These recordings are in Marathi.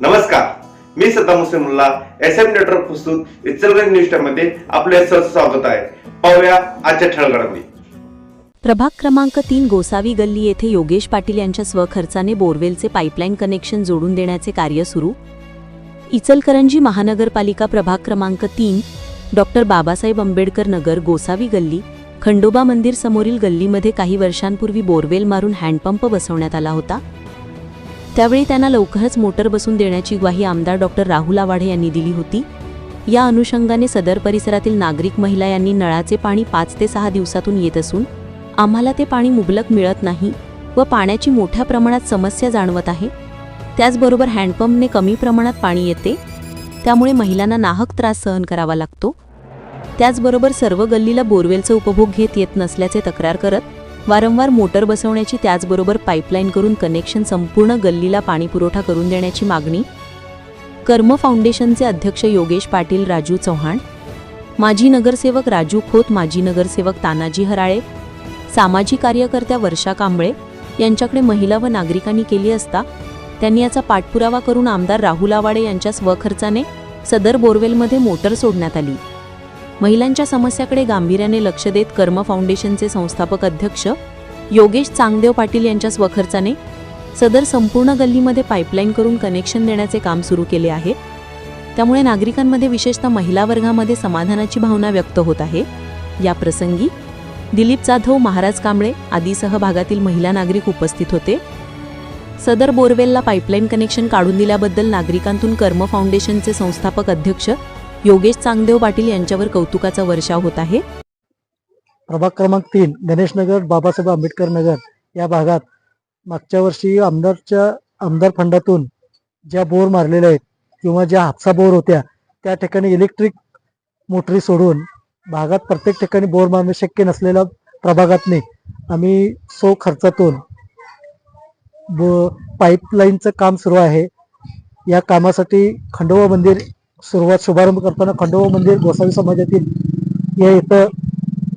नमस्कार. मी Saddam Hussain S M network प्रस्तुत इचलगंज न्यूजमध्ये आपले स्वागत आहे. पाहूया आजच्या ठळगडामध्ये प्रभाग क्रमांक तीन गोसावी गल्ली येथे योगेश पाटील यांच्या स्वखर्चाने बोरवेलचे पाईपलाईन कनेक्शन जोडून देण्याचे कार्य सुरू? इचलकरंजी महानगरपालिका प्रभाग क्रमांक तीन डॉक्टर बाबासाहेब आंबेडकर नगर गोसावी गल्ली खंडोबा मंदिर समोरील गल्लीमध्ये काही वर्षांपूर्वी बोरवेल मारून हँडपंप बसवण्यात आला होता. त्यावेळी त्यांना लवकरच मोटर बसून देण्याची ग्वाही आमदार डॉक्टर राहुल आवाडे यांनी दिली होती. या अनुषंगाने सदर परिसरातील नागरिक महिला यांनी नळाचे पाणी पाच ते सहा दिवसातून येत असून आम्हाला ते पाणी मुबलक मिळत नाही व पाण्याची मोठ्या प्रमाणात समस्या जाणवत आहे. त्याचबरोबर हँडपंपने कमी प्रमाणात पाणी येते त्यामुळे महिलांना नाहक त्रास सहन करावा लागतो. त्याचबरोबर सर्व गल्लीला बोरवेलचा उपभोग घेत येत नसल्याचे तक्रार करत वारंवार मोटर बसवण्याची त्याचबरोबर पाईपलाईन करून कनेक्शन संपूर्ण गल्लीला पाणीपुरवठा करून देण्याची मागणी? कर्म फाउंडेशनचे अध्यक्ष योगेश पाटील राजू चव्हाण. माजी नगरसेवक राजू खोत माजी नगरसेवक तानाजी हराळे. सामाजिक कार्यकर्त्या वर्षा कांबळे यांच्याकडे महिला व नागरिकांनी केली असता त्यांनी याचा पाठपुरावा करून आमदार राहुल आवाडे यांच्या स्वखर्चाने सदर बोरवेलमध्ये मोटर सोडण्यात आली. महिलांच्या समस्याकडे गांभीर्याने लक्ष देत कर्म फाउंडेशनचे संस्थापक अध्यक्ष योगेश चांगदेव पाटील यांच्या स्वखर्चाने सदर संपूर्ण गल्लीमध्ये पाईपलाईन करून कनेक्शन देण्याचे काम सुरू केले आहे. त्यामुळे नागरिकांमध्ये विशेषतः महिला वर्गामध्ये समाधानाची भावना व्यक्त होत आहे. या प्रसंगी दिलीप जाधव महाराज कांबळे आदीसह भागातील महिला नागरिक उपस्थित होते. सदर बोरवेलला पाईपलाईन कनेक्शन काढून दिल्याबद्दल नागरिकांतून कर्म फाउंडेशनचे संस्थापक अध्यक्ष योगेश चांगदेव पाटील यांच्यावर कौतुकाचा वर्षाव होत आहे. प्रभाग क्रमांक तीन गणेशनगर बाबासाहेब आंबेडकर नगर या भागात मागच्या वर्षी आमदारच्या आमदार फंडातून ज्या बोर मारलेल्या आहेत किंवा ज्या हापसा बोर होत्या त्या ठिकाणी इलेक्ट्रिक मोटरी सोडून भागात प्रत्येक ठिकाणी बोर मारणे शक्य नसलेल्या प्रभागातने आम्ही सो खर्चातून ब पाईपलाईनचं काम सुरू आहे. या कामासाठी खंडोबा मंदिर सुरुवात शुभारंभ करताना खंडोबा मंदिर गोसावी समाजातील या इथं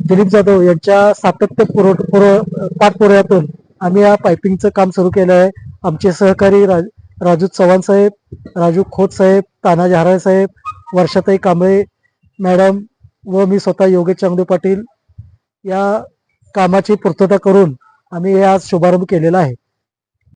दिलीप जाधव यांच्या सातत्य पुरव पुरव पाठपुराव्यातून आम्ही या पायपिंगचं काम सुरू केलं आहे. आमचे सहकारी राज राजू चव्हाण साहेब राजू खोत साहेब तानाजी हराय साहेब वर्षाताई कांबळे मॅडम व मी स्वतः योगेश चांगदेव पाटील या कामाची पूर्तता करून आम्ही हे आज शुभारंभ केलेला आहे.